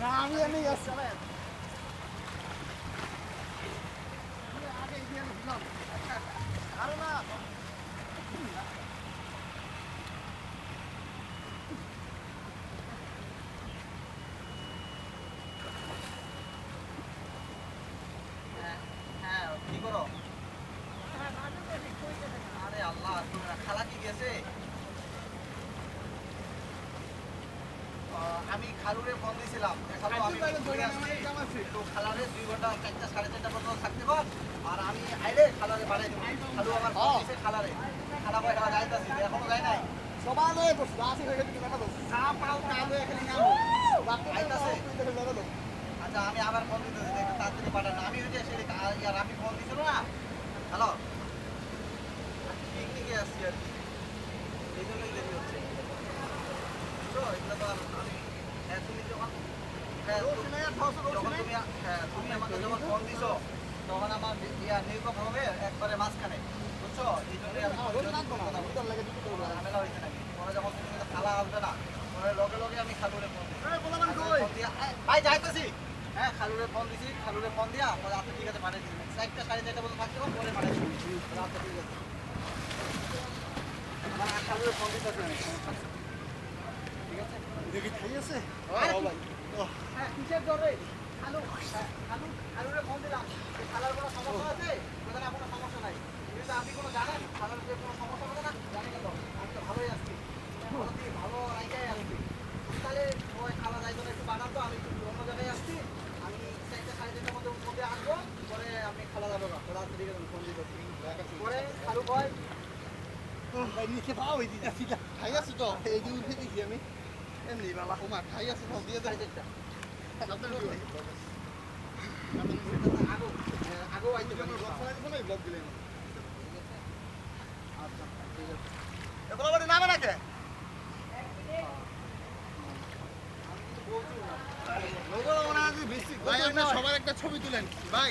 না আমি এমনি যাচ্ছি হ্যাঁ কি করো? আরে আল্লাহ তোমরা কি গেছে আমি খালুরে ফোন দিয়েছিলাম। যে, আমি তো খালারে দুই ঘণ্টা চারটা সাড়ে চারটা পর্যন্ত থাকতে পার। আর আমি আইলে খালারে বাড়াই দেবো। খালু আমার ফোন দিয়েছে খালারে। খালা ভাই খালা এখনও নাই। লয়ে বসে আসি হয়ে গেছে কিনা দোষ চা পাও তা লয়ে এখানে নামো। আইতাছে। আচ্ছা আমি আবার ফোন দিতেছি একটু তাড়াতাড়ি পাঠান। আমি ওই যে সেই আ- আমি ফোন দিছিল না। হ্যালো? পিকনিকে আসছি আর কি। এই জন্যই দেরি হচ্ছে। বুঝছ এগুলো তো আর আমি তুমি যখন হ্যাঁ তু- তুমি হ্যাঁ আমাকে যখন ফোন দিছো তখন আমার ইয়া নিউকপ হবে একবারে মাঝখানে। বুঝছ? এই জন্যই আমি কথা বলছি। ঝামেলা হয়েছে নাকি? পরে যখন তুমি খালা আসবে না পরে লগে লগে আমি খালুরে ফোন দিই এই, ভাই যাইতেছি। হ্যাঁ খালুরে ফোন দিছি খালুরে ফোন দিয়া পরে আচ্ছা ঠিক আছে পাঠিয়ে দিবি। চারটা সাড়ে চারটা পর্যন্ত থাকতে হবে, পরে পাঠিয়ে দিবি। আচ্ছা ঠিক আছে। আমার খালুরে ফোন দিতে দেখি খাই আছে? হ্যাঁ কিসের খালু হ্যাঁ, খালু ফোন দিলাম। খালার কোনো সমস্যা আছে? বলে না কোনো সমস্যা নাই। কিন্তু আপনি কোনো জানেন? খালার যে কোনো সমস্যা হবে না? জানি আমি তো ভালোই আসছি ভালো রাইটাই আসছি তাহলে ওই খালা একটু বানান তো। আমি একটু অন্য জায়গায় আসছি। আমি চারটে সাড়ে চারটার মধ্যে মধ্যে আসব। পরে আপনি খালা যাব না আসতে ঠিক আছে ফোন দিতে পরে। খালু কয়? ভাই নিচে পাও এই দিদা খাই আছি তো। এই দিন উঠে দেখি আমি। এমনি বালা ওমা খাই আছি সব দিয়ে সাড়ে দেয় আগো আগো আইতে পারি। ব্লগ দিলেন আচ্ছা ঠিক আছে। এগুলো বাড়ি নামে নাকি? মনে হয় সবার একটা ছবি তুলেন ভাই